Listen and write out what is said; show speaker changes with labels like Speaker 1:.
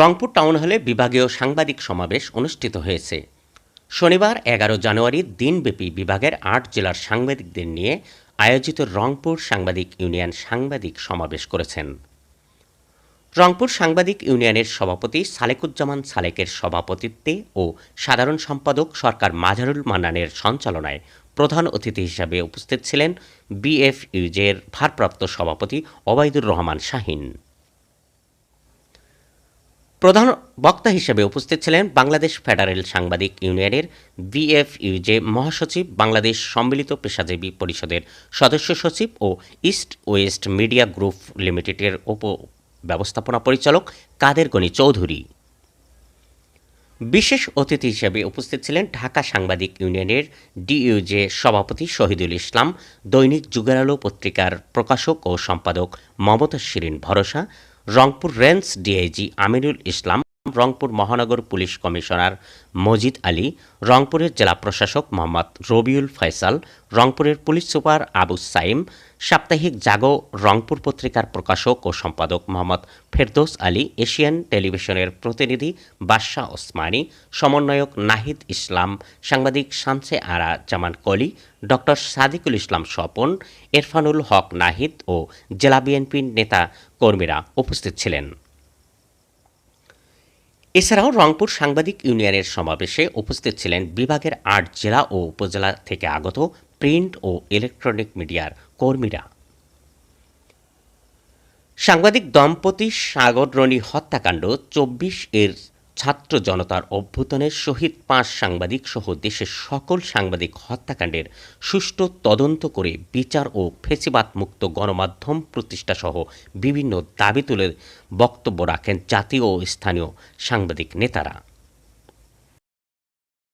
Speaker 1: Rangpur town হলে বিভাগীয় সাংবাদিক সমাবেশ অনুষ্ঠিত হয়েছে শনিবার এগারো জানুয়ারি দিনব্যাপী বিভাগের আট জেলার সাংবাদিকদের নিয়ে আয়োজিত রংপুর সাংবাদিক ইউনিয়ন সাংবাদিক সমাবেশ করেছেন রংপুর সাংবাদিক ইউনিয়নের সভাপতি সালেকুজ্জামান সালেকের সভাপতিত্বে ও সাধারণ সম্পাদক সরকার মাজারুল মান্নানের সঞ্চালনায় প্রধান অতিথি হিসাবে উপস্থিত ছিলেন বিএফইউজের ভারপ্রাপ্ত সভাপতি ওবায়দুর রহমান শাহিন প্রধান বক্তা হিসেবে উপস্থিত ছিলেন বাংলাদেশ ফেডারেল সাংবাদিক ইউনিয়নের বিএফইউজে মহাসচিব বাংলাদেশ সম্মিলিত পেশাজীবী পরিষদের সদস্য সচিব ও ইস্ট ওয়েস্ট মিডিয়া গ্রুপ লিমিটেডের উপ ব্যবস্থাপনা পরিচালক কাদের গণি চৌধুরী বিশেষ অতিথি হিসেবে উপস্থিত ছিলেন ঢাকা সাংবাদিক ইউনিয়নের ডিইউজে সভাপতি শহীদুল ইসলাম দৈনিক যুগেরালো পত্রিকার প্রকাশক ও সম্পাদক মমতা শিরিন ভরসা রংপুর রেঞ্জ ডিআইজি আমিরুল ইসলাম রংপুর মহানগর পুলিশ কমিশনার মজিদ আলী রংপুরের জেলা প্রশাসক মোহাম্মদ রবিউল ফয়সাল রংপুরের পুলিশ সুপার আবু সাইম সাপ্তাহিক জাগো রংপুর পত্রিকার প্রকাশক ও সম্পাদক মোহাম্মদ ফেরদোস আলী এশিয়ান টেলিভিশনের প্রতিনিধি বাদশাহ ওসমানী সমন্বয়ক নাহিদ ইসলাম সাংবাদিক শামসে আরা জামান কলি ডক্টর সাদিকুল ইসলাম স্বপন এরফানুল হক নাহিদ ও জেলা বিএনপির নেতা কর্মীরা উপস্থিত ছিলেন এছাড়াও রংপুর সাংবাদিক ইউনিয়নের সমাবেশে উপস্থিত ছিলেন বিভাগের আট জেলা ও উপজেলা থেকে আগত প্রিন্ট ও ইলেকট্রনিক মিডিয়ার কর্মীরা সাংবাদিক দম্পতি সাগররণী হত্যাকাণ্ড চব্বিশ এর ছাত্র জনতার অভ্যুত্থানের শহীদ পাঁচ সাংবাদিক সহ দেশের সকল সাংবাদিক হত্যাকাণ্ডের সুষ্ঠু তদন্ত করে বিচার ও ফেসিবাদ মুক্ত গণমাধ্যম প্রতিষ্ঠা সহ বিভিন্ন দাবি তুলে বক্তব্য রাখেন জাতীয় ও স্থানীয় সাংবাদিক নেতারা